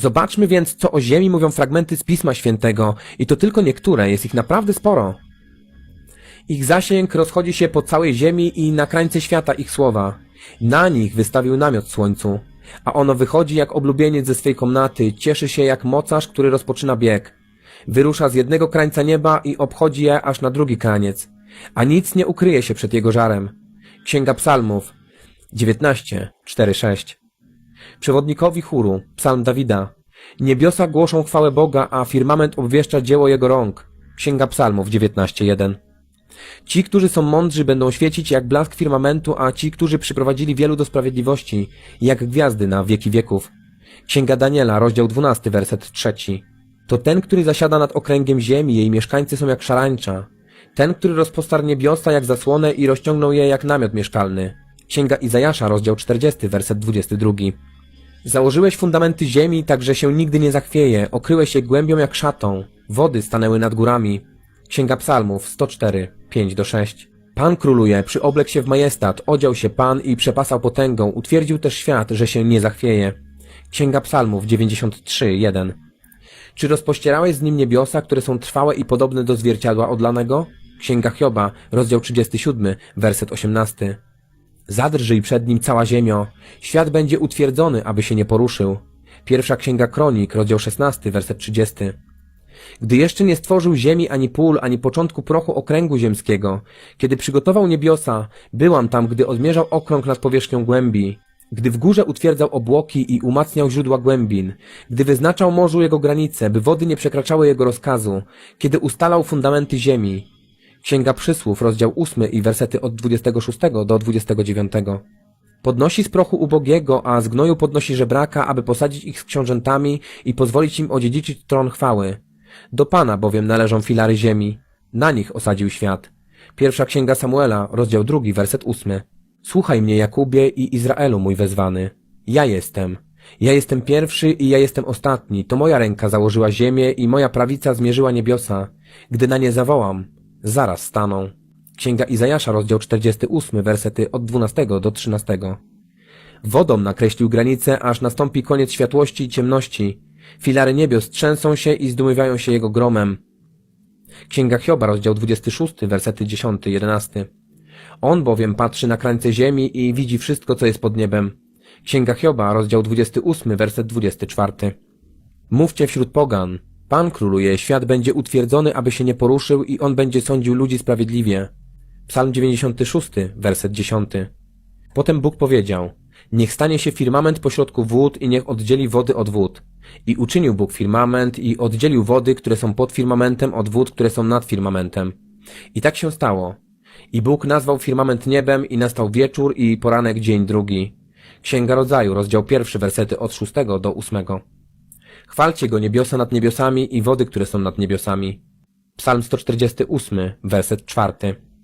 Zobaczmy więc, co o ziemi mówią fragmenty z Pisma Świętego i to tylko niektóre, jest ich naprawdę sporo. Ich zasięg rozchodzi się po całej ziemi i na krańce świata ich słowa. Na nich wystawił namiot słońcu, a ono wychodzi jak oblubieniec ze swej komnaty, cieszy się jak mocarz, który rozpoczyna bieg. Wyrusza z jednego krańca nieba i obchodzi je aż na drugi kraniec, a nic nie ukryje się przed jego żarem. Księga Psalmów 19, 4, 6 Przewodnikowi chóru, psalm Dawida. Niebiosa głoszą chwałę Boga, a firmament obwieszcza dzieło Jego rąk. Księga Psalmów 19.1 Ci, którzy są mądrzy, będą świecić jak blask firmamentu, a ci, którzy przyprowadzili wielu do sprawiedliwości, jak gwiazdy na wieki wieków. Księga Daniela, rozdział 12, werset 3. To ten, który zasiada nad okręgiem ziemi, jej mieszkańcy są jak szarańcza. Ten, który rozpostarł niebiosa jak zasłonę i rozciągnął je jak namiot mieszkalny. Księga Izajasza, rozdział 40, werset 22. Założyłeś fundamenty ziemi, tak że się nigdy nie zachwieje, okryłeś je głębią jak szatą. Wody stanęły nad górami. Księga Psalmów 104, 5-6 Pan króluje, przyoblekł się w majestat, odział się Pan i przepasał potęgą, utwierdził też świat, że się nie zachwieje. Księga Psalmów 93, 1 Czy rozpościerałeś z nim niebiosa, które są trwałe i podobne do zwierciadła odlanego? Księga Hioba, rozdział 37, werset 18 Zadrżyj przed nim cała ziemio. Świat będzie utwierdzony, aby się nie poruszył. Pierwsza księga Kronik, rozdział 16, werset 30. Gdy jeszcze nie stworzył ziemi ani pól, ani początku prochu okręgu ziemskiego, kiedy przygotował niebiosa, byłam tam, gdy odmierzał okrąg nad powierzchnią głębi, gdy w górze utwierdzał obłoki i umacniał źródła głębin, gdy wyznaczał morzu jego granice, by wody nie przekraczały jego rozkazu, kiedy ustalał fundamenty ziemi, Księga Przysłów, rozdział 8 i wersety od 26 do 29. Podnosi z prochu ubogiego, a z gnoju podnosi żebraka, aby posadzić ich z książętami i pozwolić im odziedziczyć tron chwały. Do Pana bowiem należą filary ziemi. Na nich osadził świat. Pierwsza Księga Samuela, rozdział 2, werset 8. Słuchaj mnie, Jakubie i Izraelu, mój wezwany. Ja jestem. Ja jestem pierwszy i ja jestem ostatni. To moja ręka założyła ziemię i moja prawica zmierzyła niebiosa. Gdy na nie zawołam, zaraz staną. Księga Izajasza, rozdział 48, wersety od 12 do 13. Wodą nakreślił granicę, aż nastąpi koniec światłości i ciemności. Filary niebios trzęsą się i zdumywają się jego gromem. Księga Hioba, rozdział 26, wersety 10-11. On bowiem patrzy na krańce ziemi i widzi wszystko, co jest pod niebem. Księga Hioba, rozdział 28, werset 24. Mówcie wśród pogan. Pan króluje, świat będzie utwierdzony, aby się nie poruszył i on będzie sądził ludzi sprawiedliwie. Psalm 96, werset 10. Potem Bóg powiedział, niech stanie się firmament pośrodku wód i niech oddzieli wody od wód. I uczynił Bóg firmament i oddzielił wody, które są pod firmamentem od wód, które są nad firmamentem. I tak się stało. I Bóg nazwał firmament niebem i nastał wieczór i poranek dzień drugi. Księga Rodzaju, rozdział pierwszy, wersety od szóstego do ósmego. Chwalcie go niebiosa nad niebiosami i wody, które są nad niebiosami. Psalm 148, werset czwarty.